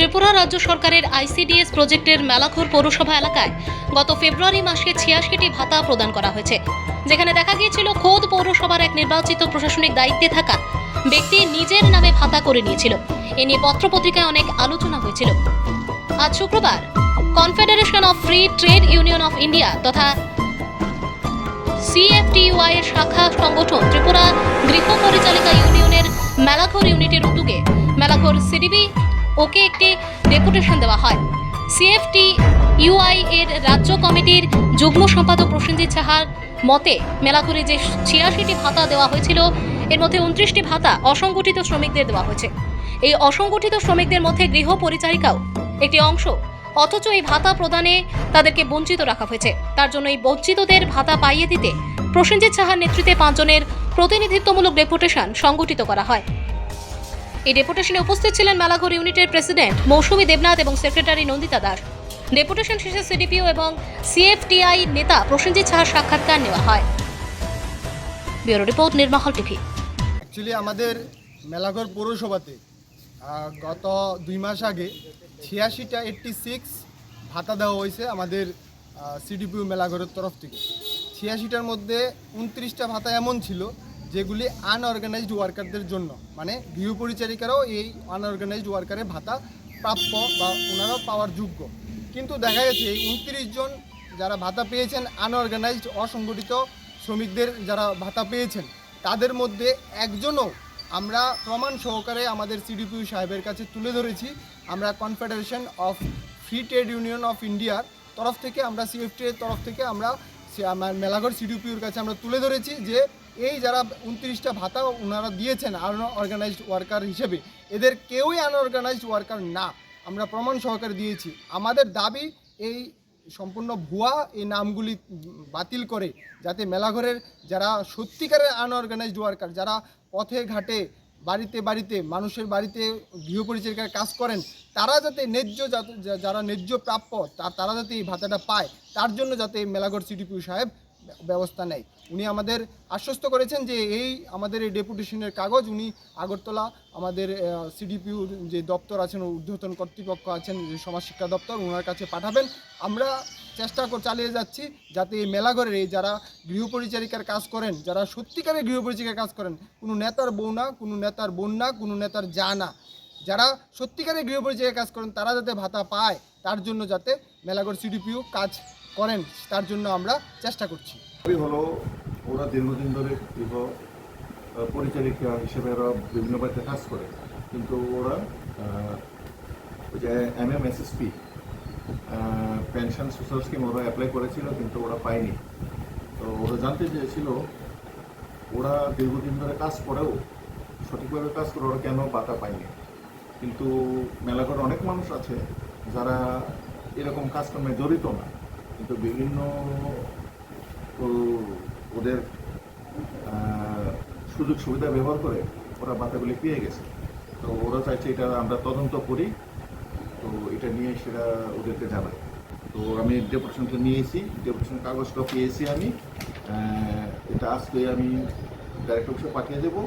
ত্রিপুরা রাজ্য সরকারের আইসিডিএস প্রজেক্টের মেলাঘর পৌরসভা এলাকায় গত ফেব্রুয়ারি মাসে ছিয়াশিটি ভাতা প্রদান করা হয়েছে, যেখানে দেখা গিয়েছিল খোদ পৌরসভার এক নির্বাচিত প্রশাসনিক দায়িত্বে থাকা ব্যক্তি নিজের নামে ভাতা করে নিয়েছিল। এ নিয়ে পত্রপত্রিকায় অনেক আলোচনা হয়েছিল। আজ শুক্রবার, Confederation of Free Trade Union of India তথা সিএফটিইউআই এর শাখা সংগঠন ত্রিপুরা গৃহ পরিচালিকা ইউনিয়নের মেলাঘর ইউনিটের উদ্যোগে মেলাঘর সিডিবি ওকে একটি ডেপুটেশন দেওয়া হয়। সিএফটি ইউআই এর রাজ্য কমিটির যুগ্ম সম্পাদক প্রসেনজিৎ সাহার মতে মেলা করে যে ছিয়াশিটি ভাতা দেওয়া হয়েছিল, এর মধ্যে উনত্রিশটি ভাতা অসংগঠিত শ্রমিকদের দেওয়া হয়েছে। এই অসংগঠিত শ্রমিকদের মধ্যে গৃহ পরিচারিকাও একটি অংশ। অথচ এই ভাতা প্রদানে তাদেরকে বঞ্চিত রাখা হয়েছে। তার জন্য এই বঞ্চিতদের ভাতা পাইয়ে দিতে প্রসেনজিৎ সাহার নেতৃত্বে পাঁচজনের প্রতিনিধিত্বমূলক ডেপুটেশন সংগঠিত করা হয়। এই ডেপুটেশনে উপস্থিত ছিলেন মেলাঘর ইউনিটের প্রেসিডেন্ট মৌসুমী দেবনাথ এবং সেক্রেটারি নন্দিতা দাস। ডেপুটেশন শেষে সিডিপিও এবং সিএফটিআই নেতা প্রসেনজিৎ সাহার সাক্ষাৎকার নেওয়া হয়। ব্যুরো রিপোর্ট, নির্মাহল টিভি। অ্যাকচুয়ালি আমাদের মেলাঘর পৌরসভাতে গত দুই মাস আগে ছিয়াশিটা এইট্টি সিক্স ভাতা দেওয়া হয়েছে আমাদের সিডিপিউ মেলাঘরের তরফ থেকে। ছিয়াশিটার মধ্যে উনত্রিশটা ভাতা এমন ছিল যেগুলি আনঅর্গানাইজড ওয়ার্কারদের জন্য। মানে গৃহ পরিচারিকারাও এই আনঅর্গানাইজড ওয়ার্কারের ভাতা প্রাপ্য বা ওনারাও পাওয়ার যোগ্য। কিন্তু দেখা গেছে এই উনত্রিশ জন যারা ভাতা পেয়েছেন আনঅর্গানাইজড অসংগঠিত শ্রমিকদের যারা ভাতা পেয়েছেন, তাদের মধ্যে একজনও আমরা প্রমাণ সহকারে আমাদের সিডিপিউ সাহেবের কাছে তুলে ধরেছি। আমরা Confederation of Free Trade Union of ইন্ডিয়ার তরফ থেকে, আমরা সিএফটি এর তরফ থেকে আমরা সে- আমার মেলাঘর সিডিপিউর কাছে আমরা তুলে ধরেছি যে এই যারা উনত্রিশটা ভাতা ওনারা দিয়েছেন আনঅর্গানাইজড ওয়ার্কার হিসেবে, এদের কেউই আনঅর্গানাইজড ওয়ার্কার না। আমরা প্রমাণ সহকারে দিয়েছি। আমাদের দাবি এই সম্পূর্ণ ভুয়া এই নামগুলি বাতিল করে যাতে মেলাঘরের যারা সত্যিকারের আনঅর্গানাইজড ওয়ার্কার যারা পথে ঘাটে বাড়িতে বাড়িতে, মানুষের বাড়িতে গৃহপরিচারিকার কাজ করেন, তারা যাতে ন্যায্য যারা ন্যায্য প্রাপ্য তারা যাতে এই ভাতাটা পায়, তার জন্য যাতে মেলাগড় সিডিপিউ সাহেব ব্যবস্থা নেয়। উনি আমাদের আশ্বস্ত করেছেন যে এই আমাদের এই ডেপুটেশনের কাগজ উনি আগরতলা আমাদের সিডিপিউর যে দপ্তর আছেন, ঊর্ধ্বতন কর্তৃপক্ষ আছেন, যে সমাজ শিক্ষা দপ্তর ওনার কাছে পাঠাবেন। আমরা চেষ্টা চালিয়ে যাচ্ছি যাতে এই মেলাঘরের এই যারা গৃহপরিচারিকার কাজ করেন, যারা সত্যিকারের গৃহ পরিচারিকার কাজ করেন, কোনো নেতার বউ না, কোনো নেতার বোন না, কোনো নেতার যা না, যারা সত্যিকারের গৃহ পরিচারিকার কাজ করেন, তারা যাতে ভাতা পায়, তার জন্য যাতে মেলাঘর সিডিপিউ কাজ করেন তার জন্য আমরা চেষ্টা করছি। হলো ওরা দীর্ঘদিন ধরে আহ, হিসেবে ওরা বিভিন্ন বাড়িতে কাজ করে। কিন্তু ওরা ওই যে M M SSP pension social scheme ওরা অ্যাপ্লাই করেছিল কিন্তু ওরা পায়নি। তো ওরা জানতে চেয়েছিল ওরা দীর্ঘদিন ধরে কাজ করেও সঠিকভাবে কাজ করে ওরা কেন পাতা পায়নি? কিন্তু মেলাঘরে অনেক মানুষ আছে যারা এরকম কাজকর্মে জড়িত না। কিন্তু বিভিন্ন ওদের সুযোগ সুবিধা ব্যবহার করে ওরা বাতাগুলি পেয়ে গেছে। তো ওরা চাইছে এটা আমরা তদন্ত করি, তো এটা নিয়ে সেটা ওদেরকে জানাই। তো আমি ডেপুটেশনটা নিয়েছি ডেপুটেশনের কাগজটা পেয়েছি আমি। এটা আজকে আমি ডাইরেক্ট অফিসে পাঠিয়ে দেবো।